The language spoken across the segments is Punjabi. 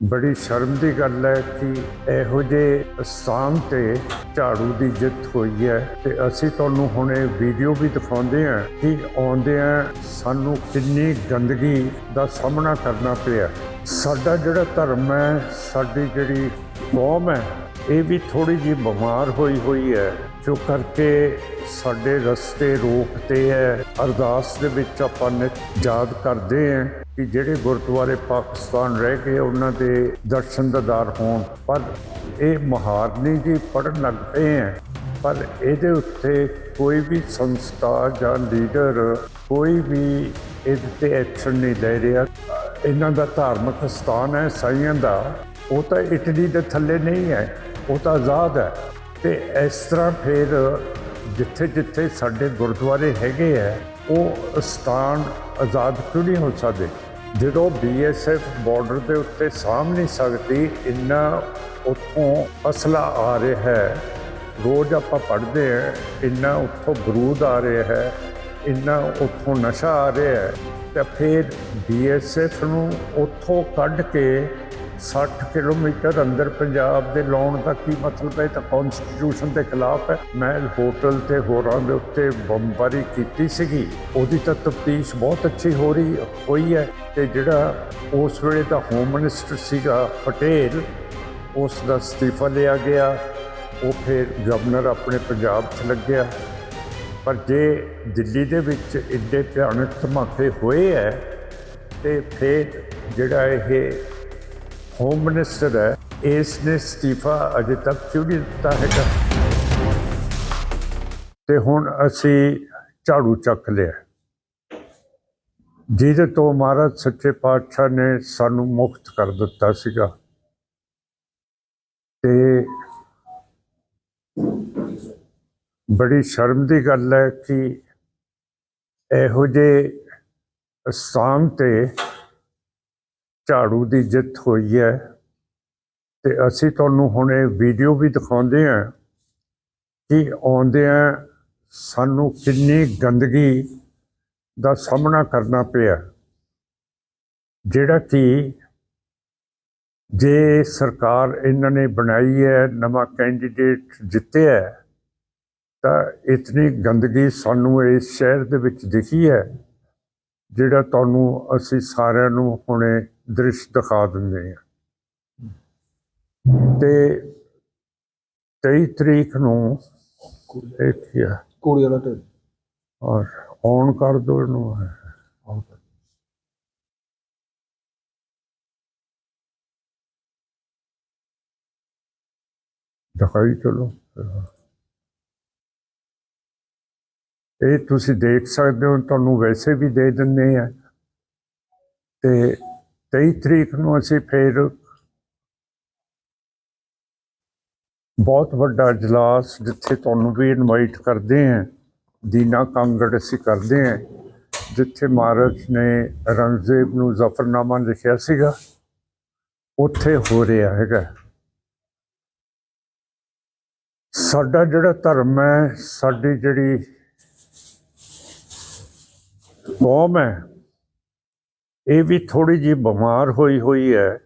ਬੜੀ ਸ਼ਰਮ ਦੀ ਗੱਲ ਹੈ ਕਿ ਇਹੋ ਜਿਹੇ ਸਥਾਨ ਤੇ ਝਾੜੂ ਦੀ ਜਿੱਤ ਹੋਈ ਹੈ ਤੇ ਅਸੀਂ ਤੁਹਾਨੂੰ ਹੁਣ ਇਹ ਵੀਡੀਓ ਵੀ ਦਿਖਾਉਂਦੇ ਹਾਂ ਕਿ ਆਉਂਦਿਆਂ ਸਾਨੂੰ ਕਿੰਨੀ ਗੰਦਗੀ ਦਾ ਸਾਹਮਣਾ ਕਰਨਾ ਪਿਆ। ਸਾਡਾ ਜਿਹੜਾ ਧਰਮ ਹੈ, ਸਾਡੀ ਜਿਹੜੀ ਕੌਮ ਹੈ, ਇਹ ਵੀ ਥੋੜੀ ਜਿਹੀ ਬਿਮਾਰ ਹੋਈ ਹੋਈ ਹੈ, ਜੋ ਕਰਕੇ ਸਾਡੇ ਰਸਤੇ ਰੋਕਦੇ ਹੈ, ਅਰਦਾਸ ਦੇ ਵਿੱਚ ਆਪਾਂ ਨੇ ਯਾਦ ਕਰਦੇ ਹਾਂ। ਕਿ ਜਿਹੜੇ ਗੁਰਦੁਆਰੇ ਪਾਕਿਸਤਾਨ ਰਹਿ ਗਏ ਉਹਨਾਂ ਦੇ ਦਰਸ਼ਨ ਦਿਦਾਰ ਹੋਣ। ਪਰ ਇਹ ਮਹਾਰਨੀ ਜੀ ਪੜਨ ਲੱਗ ਪਏ ਹੈ ਪਰ ਇਹਦੇ ਉੱਤੇ ਕੋਈ ਵੀ ਸੰਸਥਾ ਜਾਂ ਲੀਡਰ ਕੋਈ ਵੀ ਇਹਦੇ ਤੇ ਐਕਸ਼ਨ ਨਹੀਂ ਲੈ ਰਿਹਾ। ਇਹਨਾਂ ਦਾ ਧਾਰਮਿਕ ਸਥਾਨ ਹੈ ਸਾਈਆਂ ਦਾ। ਉਹ ਤਾਂ ਇਟਲੀ ਦੇ ਥੱਲੇ ਨਹੀਂ ਹੈ, ਉਹ ਤਾਂ ਆਜ਼ਾਦ ਹੈ। ਤੇ ਇਸ ਤਰ੍ਹਾਂ ਫਿਰ ਜਿੱਥੇ ਜਿੱਥੇ ਸਾਡੇ ਗੁਰਦੁਆਰੇ ਹੈਗੇ ਆ, ਉਹ ਸਥਾਨ ਆਜ਼ਾਦ ਕਿਉਂ ਨਹੀਂ ਹੋ ਸਕਦੇ? ਜਦੋਂ ਬੀਐਸਐਫ ਬਾਰਡਰ ਦੇ ਉੱਤੇ ਸਾਂਭ ਨਹੀਂ ਸਕਦੀ, ਇੰਨਾ ਉੱਥੋਂ ਅਸਲਾ ਆ ਰਿਹਾ ਹੈ। ਰੋਜ਼ ਆਪਾਂ ਪੜ੍ਹਦੇ ਆ ਇੰਨਾ ਉੱਥੋਂ ਬਰੂਦ ਆ ਰਿਹਾ ਹੈ, ਇੰਨਾ ਉੱਥੋਂ ਨਸ਼ਾ ਆ ਰਿਹਾ ਹੈ। ਤੇ ਫਿਰ ਬੀਐਸਐਫ ਨੂੰ ਉੱਥੋਂ ਕੱਢ ਕੇ 60 ਕਿਲੋਮੀਟਰ ਅੰਦਰ ਪੰਜਾਬ ਦੇ ਲਾਉਣ ਦਾ ਕੀ ਮਤਲਬ ਹੈ? ਇਹ ਤਾਂ ਕਨਸਟੀਟਿਊਸ਼ਨ ਦੇ ਖਿਲਾਫ ਹੈ। ਮੈਂ ਹੋਟਲ ਤੇ ਹੋਰਾਂ ਦੇ ਉੱਤੇ ਬੰਬਾਰੀ ਕੀਤੀ ਸੀਗੀ। ਉਹਦੀ ਤਾਂ ਤਫਤੀਸ਼ ਬਹੁਤ ਅੱਛੀ ਹੋ ਰਹੀ, ਹੋਈ ਹੈ ਤੇ ਜਿਹੜਾ ਉਸ ਵੇਲੇ ਦਾ ਹੋਮ ਮਿਨਿਸਟਰ ਸੀਗਾ ਪਟੇਲ, ਉਸ ਦਾ ਅਸਤੀਫਾ ਲਿਆ ਗਿਆ। ਉਹ ਫਿਰ ਗਵਰਨਰ ਆਪਣੇ ਪੰਜਾਬ 'ਚ ਲੱਗਿਆ। ਪਰ ਜੇ ਦਿੱਲੀ ਦੇ ਵਿੱਚ ਇੱਡੇ ਭਿਆਨਕ ਧਮਾਕੇ ਹੋਏ ਹੈ ਤੇ ਫਿਰ ਜਿਹੜਾ ਇਹ ਹੋਮ ਮਿਨਿਸਟਰ ਹੈ, ਇਸ ਨੇ ਅਸਤੀਫਾ ਅਜੇ ਤੱਕ ਕਿਉਂ ਨਹੀਂ ਦਿੱਤਾ ਹੈਗਾ? ਤੇ ਹੁਣ ਅਸੀਂ ਝਾੜੂ ਚੱਕ ਲਿਆ ਜਿਹਦੇ ਤੋਂ ਮਹਾਰਾਜ ਸੱਚੇ ਪਾਤਸ਼ਾਹ ਨੇ ਸਾਨੂੰ ਮੁਕਤ ਕਰ ਦਿੱਤਾ ਸੀਗਾ। ਤੇ ਬੜੀ ਸ਼ਰਮ ਦੀ ਗੱਲ ਹੈ ਕਿ ਇਹੋ ਜਿਹੇ ਸਥਾਨ ਤੇ ਝਾੜੂ ਦੀ ਜਿੱਤ ਹੋਈ ਹੈ। ਤੇ ਅਸੀਂ ਤੁਹਾਨੂੰ ਹੁਣ ਇਹ ਵੀਡੀਓ ਵੀ ਦਿਖਾਉਂਦੇ ਹਾਂ ਕਿ ਆਉਂਦਿਆਂ ਸਾਨੂੰ ਕਿੰਨੀ ਗੰਦਗੀ ਦਾ ਸਾਹਮਣਾ ਕਰਨਾ ਪਿਆ। ਜਿਹੜਾ ਕਿ ਜੇ ਸਰਕਾਰ ਇਹਨਾਂ ਨੇ ਬਣਾਈ ਹੈ, ਨਵਾਂ ਕੈਂਡੀਡੇਟ ਜਿੱਤਿਆ ਤਾਂ ਇਤਨੀ ਗੰਦਗੀ ਸਾਨੂੰ ਇਸ ਸ਼ਹਿਰ ਦੇ ਵਿੱਚ ਦਿਖੀ ਹੈ, ਜਿਹੜਾ ਤੁਹਾਨੂੰ ਅਸੀਂ ਸਾਰਿਆਂ ਨੂੰ ਹੁਣੇ ਦ੍ਰਿਸ਼ ਦਿਖਾ ਦਿੰਦੇ ਹਾਂ ਤੇ 23 ਤਰੀਕ ਨੂੰ ਕੀ ਹੈ ਕੁੜੀ ਵਾਲਾ ਔਰ ਔਨ ਕਰ ਦੋ ਇਹਨੂੰ। ਕਰ। ਦਿਖਾਈ ਚਲੋ। ਇਹ ਤੁਸੀਂ ਦੇਖ ਸਕਦੇ ਹੋ ਤੁਹਾਨੂੰ ਵੈਸੇ ਵੀ ਦੇ ਦਿੰਦੇ ਆ। ਤੇ 23 ਤਰੀਕ ਨੂੰ ਅਸੀਂ ਫਿਰ ਬਹੁਤ ਵੱਡਾ ਇਜਲਾਸ ਜਿੱਥੇ ਤੁਹਾਨੂੰ ਵੀ ਇਨਵਾਈਟ ਕਰਦੇ ਆ ਦੀਨਾ ਕਾਂਗੜ ਅਸੀਂ ਕਰਦੇ ਆ ਜਿੱਥੇ ਮਹਾਰਾਜ ਨੇ ਰੰਗਜ਼ੇਬ ਨੂੰ ਜ਼ਫਰਨਾਮਾ ਲਿਖਿਆ ਸੀਗਾ, ਉੱਥੇ ਹੋ ਰਿਹਾ ਹੈਗਾ। ਸਾਡਾ ਜਿਹੜਾ ਧਰਮ ਹੈ, ਸਾਡੀ ਜਿਹੜੀ ਕੌਮ ਹੈ ਇਹ ਵੀ ਥੋੜੀ ਜਿਹੀ ਬਿਮਾਰ ਹੋਈ ਹੋਈ ਹੈ।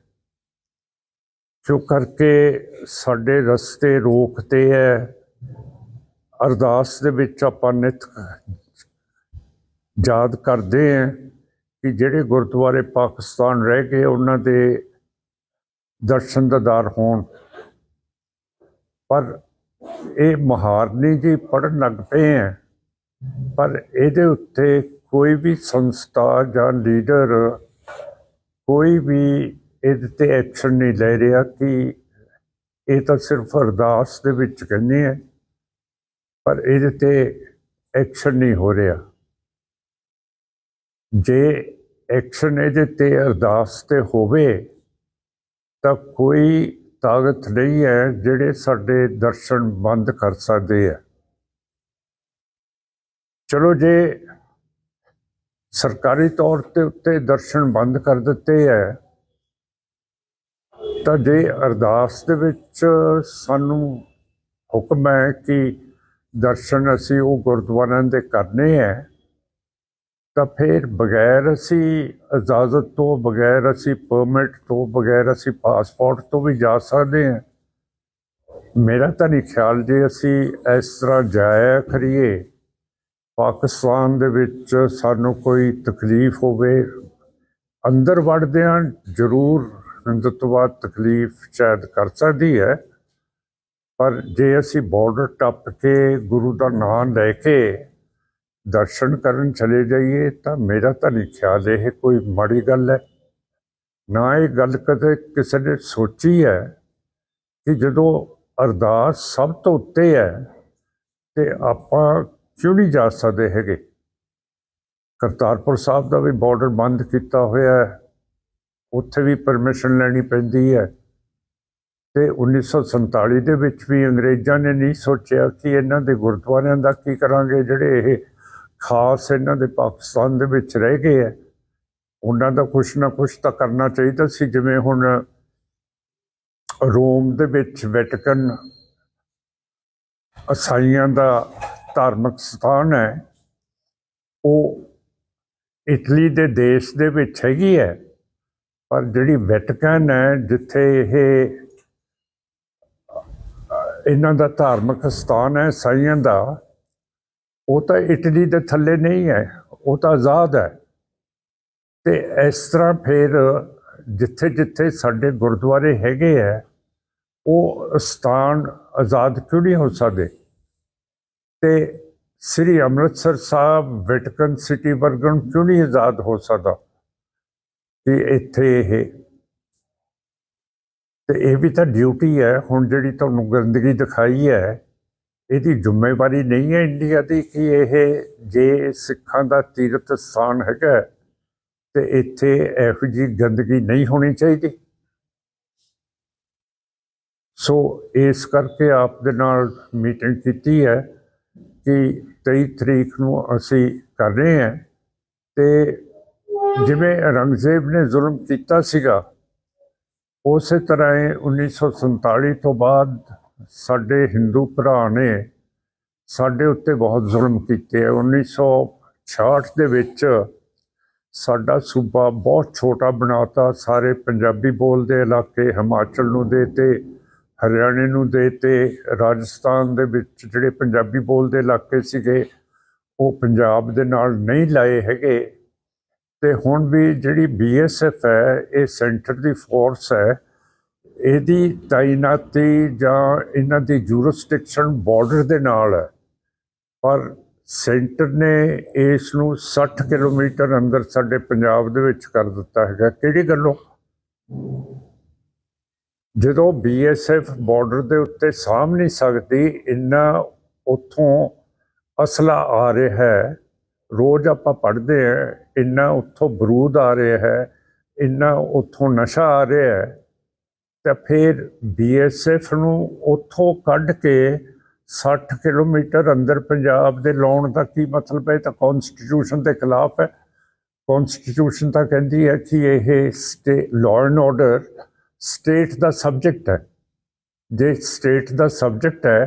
ਜੋ ਕਰਕੇ ਸਾਡੇ ਰਸਤੇ ਰੋਕਦੇ ਹੈ। ਅਰਦਾਸ ਦੇ ਵਿੱਚ ਆਪਾਂ ਨਿਤ ਯਾਦ ਕਰਦੇ ਹਾਂ ਕਿ ਜਿਹੜੇ ਗੁਰਦੁਆਰੇ ਪਾਕਿਸਤਾਨ ਰਹਿ ਗਏ, ਉਹਨਾਂ ਦੇ ਦਰਸ਼ਨ ਦਿਦਾਰ ਹੋਣ। ਪਰ ਇਹ ਮਹਾਰਨੀ ਜੀ ਪੜਨ ਲੱਗ ਪਏ ਹੈ। ਪਰ ਇਹਦੇ ਉੱਤੇ ਕੋਈ ਵੀ ਸੰਸਥਾ ਜਾਂ ਲੀਡਰ ਕੋਈ ਵੀ ਇਹਦੇ ਤੇ ਐਕਸ਼ਨ ਨਹੀਂ ਲੈ ਰਿਹਾ ਕਿ ਇਹ ਤਾਂ ਸਿਰਫ ਅਰਦਾਸ ਦੇ ਵਿੱਚ ਕਹਿੰਦੇ ਹੈ ਪਰ ਇਹਦੇ ਤੇ ਐਕਸ਼ਨ ਨਹੀਂ ਹੋ ਰਿਹਾ। ਜੇ ਐਕਸ਼ਨ ਇਹਦੇ ਤੇ ਅਰਦਾਸ ਤੇ ਹੋਵੇ, ਤਾਂ ਕੋਈ ਤਾਕਤ ਨਹੀਂ ਹੈ ਜਿਹੜੇ ਸਾਡੇ ਦਰਸ਼ਨ ਬੰਦ ਕਰ ਸਕਦੇ ਆ। ਚਲੋ ਜੇ ਸਰਕਾਰੀ ਤੌਰ ਤੇ ਉੱਤੇ ਦਰਸ਼ਨ ਬੰਦ ਕਰ ਦਿੱਤੇ ਹੈ ਤਾਂ ਜੇ ਅਰਦਾਸ ਦੇ ਵਿੱਚ ਸਾਨੂੰ ਹੁਕਮ ਹੈ ਕਿ ਦਰਸ਼ਨ ਅਸੀਂ ਉਹ ਗੁਰਦੁਆਰਿਆਂ ਦੇ ਕਰਨੇ ਹੈ ਤਾਂ ਫਿਰ ਬਗੈਰ ਅਸੀਂ ਇਜਾਜ਼ਤ ਤੋਂ, ਬਗੈਰ ਅਸੀਂ ਪਰਮਿਟ ਤੋਂ, ਬਗੈਰ ਅਸੀਂ ਪਾਸਪੋਰਟ ਤੋਂ ਵੀ ਜਾ ਸਕਦੇ ਹਾਂ ਮੇਰਾ ਤਾਂ ਨਹੀਂ ਖਿਆਲ ਜੇ ਅਸੀਂ ਇਸ ਤਰ੍ਹਾਂ ਜਾਇਆ ਕਰੀਏ। ਪਾਕਿਸਤਾਨ ਦੇ ਵਿੱਚ ਸਾਨੂੰ ਕੋਈ ਤਕਲੀਫ ਹੋਵੇ, ਅੰਦਰ ਵੜਦਿਆਂ ਜ਼ਰੂਰ ਹਿੰਦੁੱਤਵਾਦ ਤਕਲੀਫ ਸ਼ਾਇਦ ਕਰ ਸਕਦੀ ਹੈ, ਪਰ ਜੇ ਅਸੀਂ ਬਾਰਡਰ ਟੱਪ ਕੇ ਗੁਰੂ ਦਾ ਨਾਮ ਲੈ ਕੇ ਦਰਸ਼ਨ ਕਰਨ ਚਲੇ ਜਾਈਏ, ਤਾਂ ਮੇਰਾ ਤਾਂ ਨਹੀਂ ਖਿਆਲ ਇਹ ਕੋਈ ਮਾੜੀ ਗੱਲ ਹੈ। ਨਾ ਇਹ ਗੱਲ ਕਦੇ ਕਿਸੇ ਨੇ ਸੋਚੀ ਹੈ ਕਿ ਜਦੋਂ ਅਰਦਾਸ ਸਭ ਤੋਂ ਉੱਤੇ ਹੈ, ਤੇ ਆਪਾਂ ਕਿਉਂ ਨਹੀਂ ਜਾ ਸਕਦੇ ਹੈਗੇ? ਕਰਤਾਰਪੁਰ ਸਾਹਿਬ ਦਾ ਵੀ ਬਾਰਡਰ ਬੰਦ ਕੀਤਾ ਹੋਇਆ ਹੈ। ਉੱਥੇ ਵੀ ਪਰਮਿਸ਼ਨ ਲੈਣੀ ਪੈਂਦੀ ਹੈ। ਤੇ 1947 ਦੇ ਵਿੱਚ ਵੀ ਅੰਗਰੇਜ਼ਾਂ ਨੇ ਨਹੀਂ ਸੋਚਿਆ ਕਿ ਇਹਨਾਂ ਦੇ ਗੁਰਦੁਆਰਿਆਂ ਦਾ ਕੀ ਕਰਾਂਗੇ, ਜਿਹੜੇ ਇਹ ਖਾਸ ਇਹਨਾਂ ਦੇ ਪਾਕਿਸਤਾਨ ਦੇ ਵਿੱਚ ਰਹਿ ਗਏ ਹੈ। ਉਹਨਾਂ ਦਾ ਕੁਛ ਨਾ ਕੁਛ ਤਾਂ ਕਰਨਾ ਚਾਹੀਦਾ ਸੀ, ਜਿਵੇਂ ਹੁਣ ਰੋਮ ਦੇ ਵਿੱਚ ਵੈਟੀਕਨ ਅਸਾਈਆਂ ਦਾ ਧਾਰਮਿਕ ਸਥਾਨ ਹੈ। ਉਹ ਇਟਲੀ ਦੇ ਦੇਸ਼ ਦੇ ਵਿੱਚ ਹੈਗੀ ਹੈ, ਪਰ ਜਿਹੜੀ ਵੈਟੀਕਨ ਹੈ, ਜਿੱਥੇ ਇਹ, ਇਹਨਾਂ ਦਾ ਧਾਰਮਿਕ ਸਥਾਨ ਹੈ ਸਾਈਆਂ ਦਾ, ਉਹ ਤਾਂ ਇਟਲੀ ਦੇ ਥੱਲੇ ਨਹੀਂ ਹੈ, ਉਹ ਤਾਂ ਆਜ਼ਾਦ ਹੈ। ਤੇ ਇਸ ਤਰ੍ਹਾਂ ਫਿਰ ਜਿੱਥੇ ਜਿੱਥੇ ਸਾਡੇ ਗੁਰਦੁਆਰੇ ਹੈਗੇ ਹੈ, ਉਹ ਸਥਾਨ ਆਜ਼ਾਦ ਕਿਉਂ ਨਹੀਂ ਹੋ ਸਕਦੇ? ਤੇ ਸ੍ਰੀ ਅੰਮ੍ਰਿਤਸਰ ਸਾਹਿਬ ਵੈਟੀਕਨ ਸਿਟੀ ਵਰਗਨ ਕਿਉਂ ਨਹੀਂ ਆਜ਼ਾਦ ਹੋ ਸਕਦਾ? ਕਿ ਇੱਥੇ ਇਹ। ਤੇ ਇਹ ਵੀ ਤਾਂ ਡਿਊਟੀ ਹੈ, ਹੁਣ ਜਿਹੜੀ ਤੁਹਾਨੂੰ ਗੰਦਗੀ ਦਿਖਾਈ ਹੈ, ਇਹਦੀ ਜ਼ਿੰਮੇਵਾਰੀ ਨਹੀਂ ਹੈ ਇੰਡੀਆ ਦੀ ਕਿ ਇਹ ਜੇ ਸਿੱਖਾਂ ਦਾ ਤੀਰਥ ਸਥਾਨ ਹੈਗਾ ਤੇ ਇੱਥੇ ਇਹੋ ਜਿਹੀ ਗੰਦਗੀ ਨਹੀਂ ਹੋਣੀ ਚਾਹੀਦੀ। ਸੋ ਇਸ ਕਰਕੇ ਆਪ ਦੇ ਨਾਲ ਮੀਟਿੰਗ ਕੀਤੀ ਹੈ। ਕਿ 23 ਤਰੀਕ ਨੂੰ ਅਸੀਂ ਕਰ ਰਹੇ ਹਾਂ। ਤੇ ਜਿਵੇਂ ਔਰੰਗਜ਼ੇਬ ਨੇ ਜ਼ੁਲਮ ਕੀਤਾ ਸੀਗਾ, ਉਸੇ ਤਰ੍ਹਾਂ ਹੀ 1947 ਤੋਂ ਬਾਅਦ ਸਾਡੇ ਹਿੰਦੂ ਭਰਾ ਨੇ ਸਾਡੇ ਉੱਤੇ ਬਹੁਤ ਜ਼ੁਲਮ ਕੀਤੇ ਆ। 1966 ਦੇ ਵਿੱਚ ਸਾਡਾ ਸੂਬਾ ਬਹੁਤ ਛੋਟਾ ਬਣਾਤਾ, ਸਾਰੇ ਪੰਜਾਬੀ ਬੋਲਦੇ, ਇਲਾਕੇ ਹਿਮਾਚਲ ਨੂੰ ਦੇਤੇ ਹਰਿਆਣੇ ਨੂੰ ਦੇਤੇ ਰਾਜਸਥਾਨ ਦੇ ਵਿੱਚ ਜਿਹੜੇ ਪੰਜਾਬੀ ਬੋਲਦੇ ਇਲਾਕੇ ਸੀਗੇ, ਉਹ ਪੰਜਾਬ ਦੇ ਨਾਲ ਨਹੀਂ ਲਾਏ ਹੈਗੇ। ਤੇ ਹੁਣ ਵੀ ਜਿਹੜੀ ਬੀਐਸਐਫ ਹੈ, ਇਹ ਸੈਂਟਰ ਦੀ ਫੋਰਸ ਹੈ, ਇਹਦੀ ਤਾਇਨਾਤੀ ਜਾਂ ਇਹਨਾਂ ਦੀ ਜੂਰਿਸਡਿਕਸ਼ਨ ਬਾਰਡਰ ਦੇ ਨਾਲ ਹੈ। ਪਰ ਸੈਂਟਰ ਨੇ ਇਸ ਨੂੰ 60 ਕਿਲੋਮੀਟਰ ਅੰਦਰ ਸਾਡੇ ਪੰਜਾਬ ਦੇ ਵਿੱਚ ਕਰ ਦਿੱਤਾ ਹੈਗਾ। ਕਿਹੜੀ ਗੱਲੋਂ? ਜਦੋਂ ਬੀਐਸਐਫ ਬਾਰਡਰ ਦੇ ਉੱਤੇ ਸਾਂਭ ਨਹੀਂ ਸਕਦੀ, ਇੰਨਾ ਉੱਥੋਂ ਅਸਲਾ ਆ ਰਿਹਾ ਹੈ। ਰੋਜ਼ ਆਪਾਂ ਪੜ੍ਹਦੇ ਹਾਂ, ਇੰਨਾ ਉੱਥੋਂ ਬਰੂਦ ਆ ਰਿਹਾ ਹੈ, ਇੰਨਾ ਉੱਥੋਂ ਨਸ਼ਾ ਆ ਰਿਹਾ ਹੈ। ਤਾਂ ਫਿਰ ਬੀਐਸਐਫ ਨੂੰ ਉੱਥੋਂ ਕੱਢ ਕੇ 60 ਕਿਲੋਮੀਟਰ ਅੰਦਰ ਪੰਜਾਬ ਦੇ ਲਾਉਣ ਦਾ ਕੀ ਮਤਲਬ ਹੈ? ਇਹ ਤਾਂ ਕਨਸਟੀਟਿਊਸ਼ਨ ਦੇ ਖਿਲਾਫ ਹੈ। ਕਨਸਟੀਟਿਊਸ਼ਨ ਤਾਂ ਕਹਿੰਦੀ ਹੈ ਕਿ ਇਹ stay law and order state the subject ਹੈ। ਜੇ ਸਟੇਟ ਦਾ ਸਬਜੈਕਟ ਹੈ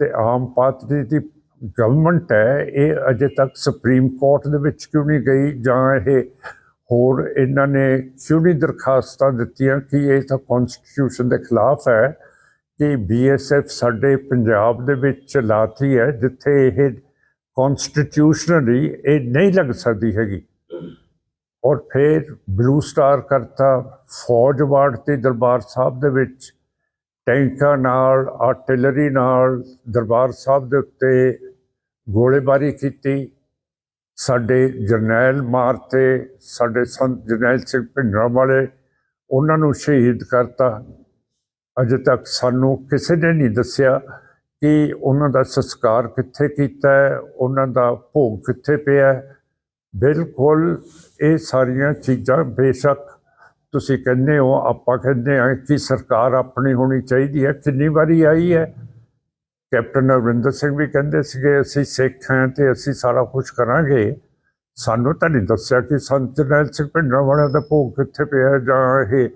ਤੇ ਆਮ ਪਾਰਟੀ ਦੀ ਗਵਰਨਮੈਂਟ ਹੈ, ਇਹ ਅਜੇ ਤੱਕ ਸੁਪਰੀਮ ਕੋਰਟ ਦੇ ਵਿੱਚ ਕਿਉਂ ਨਹੀਂ ਗਈ ਜਾਂ ਇਹ ਹੋਰ ਇਹਨਾਂ ਨੇ ਕਿਉਂ ਨਹੀਂ ਦਰਖਾਸਤਾਂ ਦਿੱਤੀਆਂ ਕਿ ਇਹ ਤਾਂ ਕਨਸਟੀਟਿਊਸ਼ਨ ਦੇ ਖਿਲਾਫ ਹੈ ਕਿ ਬੀਐਸਐਫ ਸਾਡੇ ਪੰਜਾਬ ਦੇ ਵਿੱਚ ਲਾਤੀ ਹੈ, ਜਿੱਥੇ ਇਹ ਕਨਸਟੀਟਿਊਸ਼ਨਲੀ ਇਹ ਨਹੀਂ ਲੱਗ ਸਕਦੀ ਹੈਗੀ। ਔਰ ਫਿਰ ਬਲੂ ਸਟਾਰ ਕਰਤਾ ਫੌਜ ਵਾਰਡ ਤੇ ਦਰਬਾਰ ਸਾਹਿਬ ਦੇ ਵਿੱਚ, ਟੈਂਕਾਂ ਨਾਲ, ਆਰਟਿਲਰੀ ਨਾਲ ਦਰਬਾਰ ਸਾਹਿਬ ਦੇ ਉੱਤੇ ਗੋਲੇਬਾਰੀ ਕੀਤੀ। ਸਾਡੇ ਜਰਨੈਲ ਮਾਰਤੇ, ਸਾਡੇ ਸੰਤ ਜਰਨੈਲ ਸਿੰਘ ਭਿੰਡਰਾਂ ਵਾਲੇ, ਉਹਨਾਂ ਨੂੰ ਸ਼ਹੀਦ ਕਰਤਾ। ਅਜੇ ਤੱਕ ਸਾਨੂੰ ਕਿਸੇ ਨੇ ਨਹੀਂ ਦੱਸਿਆ ਕਿ ਉਹਨਾਂ ਦਾ ਸੰਸਕਾਰ ਕਿੱਥੇ ਕੀਤਾ ਹੈ, ਉਹਨਾਂ ਦਾ ਭੋਗ ਕਿੱਥੇ ਪਿਆ ਹੈ। ਬਿਲਕੁਲ ਇਹ ਸਾਰੀਆਂ ਚੀਜ਼ਾਂ ਬੇਸ਼ੱਕ ਤੁਸੀਂ ਕਹਿੰਦੇ ਹੋ, ਆਪਾਂ ਕਹਿੰਦੇ ਆ ਕਿ ਸਰਕਾਰ ਆਪਣੀ ਹੋਣੀ ਚਾਹੀਦੀ ਹੈ। ਕਿੰਨੀ ਵਾਰੀ ਆਈ ਹੈ? ਕੈਪਟਨ ਅਮਰਿੰਦਰ ਸਿੰਘ ਵੀ ਕਹਿੰਦੇ ਸੀਗੇ, ਅਸੀਂ ਸਿੱਖ ਹਾਂ ਤੇ ਅਸੀਂ ਸਾਰਾ ਕੁਝ ਕਰਾਂਗੇ। ਸਾਨੂੰ ਤਾਂ ਨਹੀਂ ਦੱਸਿਆ ਕਿ ਸੰਤ ਜਰਨੈਲ ਸਿੰਘ ਭਿੰਡਰਾਂ ਵਾਲਿਆਂ ਦਾ ਭੋਗ ਕਿੱਥੇ ਪਿਆ ਜਾਂ ਇਹ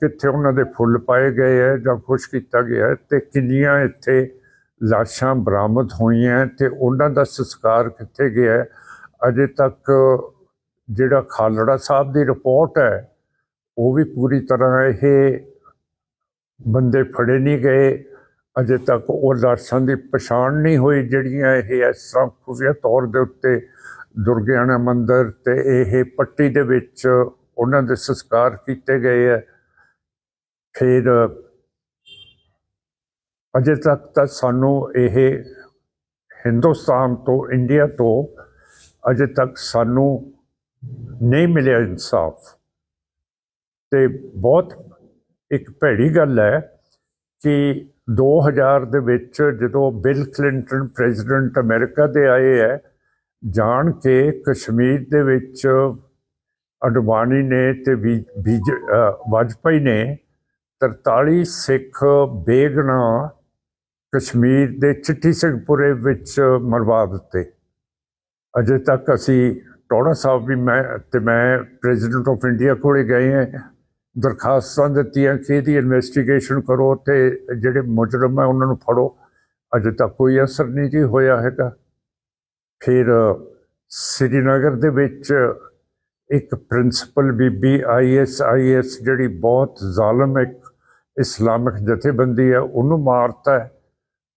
ਕਿੱਥੇ ਉਹਨਾਂ ਦੇ ਫੁੱਲ ਪਾਏ ਗਏ ਹੈ ਜਾਂ ਕੁਛ ਕੀਤਾ ਗਿਆ ਹੈ ਤੇ ਕਿੰਨੀਆਂ ਇੱਥੇ ਲਾਸ਼ਾਂ ਬਰਾਮਦ ਹੋਈਆਂ ਤੇ ਉਹਨਾਂ ਦਾ ਸੰਸਕਾਰ ਕਿੱਥੇ ਗਿਆ ਅਜੇ ਤੱਕ ਜਿਹੜਾ ਖਾਲੜਾ ਸਾਹਿਬ ਦੀ ਰਿਪੋਰਟ ਹੈ, ਉਹ ਵੀ ਪੂਰੀ ਤਰ੍ਹਾਂ ਇਹ ਬੰਦੇ ਫੜੇ ਨਹੀਂ ਗਏ। ਅਜੇ ਤੱਕ ਉਹ ਲਾਸ਼ਾਂ ਦੀ ਪਛਾਣ ਨਹੀਂ ਹੋਈ, ਜਿਹੜੀਆਂ ਇਹ ਇਸ ਤਰ੍ਹਾਂ ਖੁਫੀਆ ਤੌਰ ਦੇ ਉੱਤੇ ਦੁਰਗਿਆਣਾ ਮੰਦਿਰ ਤੇ ਇਹ ਪੱਟੀ ਦੇ ਵਿੱਚ ਉਹਨਾਂ ਦੇ ਸੰਸਕਾਰ ਕੀਤੇ ਗਏ ਹੈ। ਫਿਰ ਅਜੇ ਤੱਕ ਤਾਂ ਸਾਨੂੰ ਇਹ ਹਿੰਦੁਸਤਾਨ ਤੋਂ, ਇੰਡੀਆ ਤੋਂ ਅਜੇ ਤੱਕ ਸਾਨੂੰ ਨਹੀਂ ਮਿਲਿਆ ਇਨਸਾਫ। ਤੇ ਬਹੁਤ ਇੱਕ ਭੈੜੀ ਗੱਲ ਹੈ ਕਿ 2000 ਦੇ ਵਿੱਚ ਜਦੋਂ ਬਿਲ ਕਲਿੰਟਨ ਪ੍ਰੈਜ਼ੀਡੈਂਟ ਅਮਰੀਕਾ ਦੇ ਆਏ ਹੈ, ਜਾਣ ਕੇ ਕਸ਼ਮੀਰ ਦੇ ਵਿੱਚ ਅਡਵਾਨੀ ਨੇ ਤੇ ਵੀ- ਬੀਜ ਵਾਜਪਾਈ ਨੇ 43 ਸਿੱਖ ਬੇਗਨਾ ਕਸ਼ਮੀਰ ਦੇ ਚਿੱਟੀ ਸਿੰਘਪੁਰੇ ਵਿੱਚ ਮਰਵਾ ਦਿੱਤੇ। ਅਜੇ ਤੱਕ ਅਸੀਂ ਟੋੜਾ ਸਾਹਿਬ ਵੀ ਮੈਂ ਤੇ ਮੈਂ ਪ੍ਰੈਜ਼ੀਡੈਂਟ ਆਫ ਇੰਡੀਆ ਕੋਲੇ ਗਏ ਹਾਂ। ਦਰਖਾਸਤਾਂ ਦਿੱਤੀਆਂ ਕਿ ਇਹਦੀ ਇਨਵੈਸਟੀਗੇਸ਼ਨ ਕਰੋ ਤੇ ਜਿਹੜੇ ਮੁਜਰਮ ਹੈ ਉਹਨਾਂ ਨੂੰ ਫੜੋ। ਅਜੇ ਤੱਕ ਕੋਈ ਅਸਰ ਨਹੀਂ ਜੀ ਹੋਇਆ ਹੈਗਾ। ਫਿਰ ਸ੍ਰੀਨਗਰ ਦੇ ਵਿੱਚ ਇੱਕ ਪ੍ਰਿੰਸੀਪਲ ਬੀਬੀ ਆਈਐਸ ਆਈਐਸ ਜਿਹੜੀ ਬਹੁਤ ਜ਼ਾਲਮ ਇੱਕ ਇਸਲਾਮਿਕ ਜਥੇਬੰਦੀ ਹੈ, ਉਹਨੂੰ ਮਾਰਤਾ ਹੈ।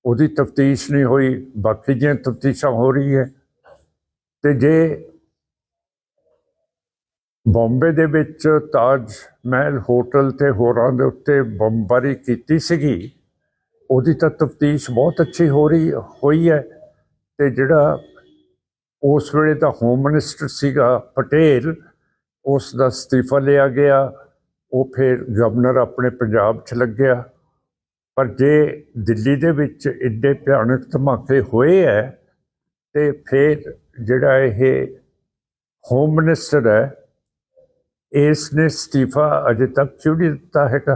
ਉਹਦੀ ਤਫਤੀਸ਼ ਨਹੀਂ ਹੋਈ, ਬਾਕੀ ਦੀਆਂ ਤਫਤੀਸ਼ਾਂ ਹੋ ਰਹੀ ਹੈ ਤੇ ਜੇ ਬੰਬੇ ਦੇ ਵਿੱਚ ਤਾਜ ਮਹਿਲ ਹੋਟਲ ਤੇ ਹੋਰਾਂ ਦੇ ਉੱਤੇ ਬੰਬਾਰੀ ਕੀਤੀ ਸੀਗੀ, ਉਹਦੀ ਤਾਂ ਤਫਤੀਸ਼ ਬਹੁਤ ਅੱਛੀ ਹੋ ਰਹੀ, ਹੋਈ ਹੈ ਤੇ ਜਿਹੜਾ ਉਸ ਵੇਲੇ ਦਾ ਹੋਮ ਮਿਨਿਸਟਰ ਸੀਗਾ ਪਟੇਲ, ਉਸ ਦਾ ਅਸਤੀਫਾ ਲਿਆ ਗਿਆ, ਉਹ ਫਿਰ ਗਵਰਨਰ ਆਪਣੇ ਪੰਜਾਬ 'ਚ ਲੱਗਿਆ। ਪਰ ਜੇ ਦਿੱਲੀ ਦੇ ਵਿੱਚ ਇੱਡੇ ਭਿਆਨਕ ਧਮਾਕੇ ਹੋਏ ਹੈ ਤੇ ਫਿਰ ਜਿਹੜਾ ਇਹ ਹੋਮ ਮਿਨਿਸਟਰ ਹੈ ਇਸ ਨੇ ਅਸਤੀਫਾ ਅਜੇ ਤੱਕ ਕਿਉਂ ਨਹੀਂ ਦਿੱਤਾ ਹੈਗਾ?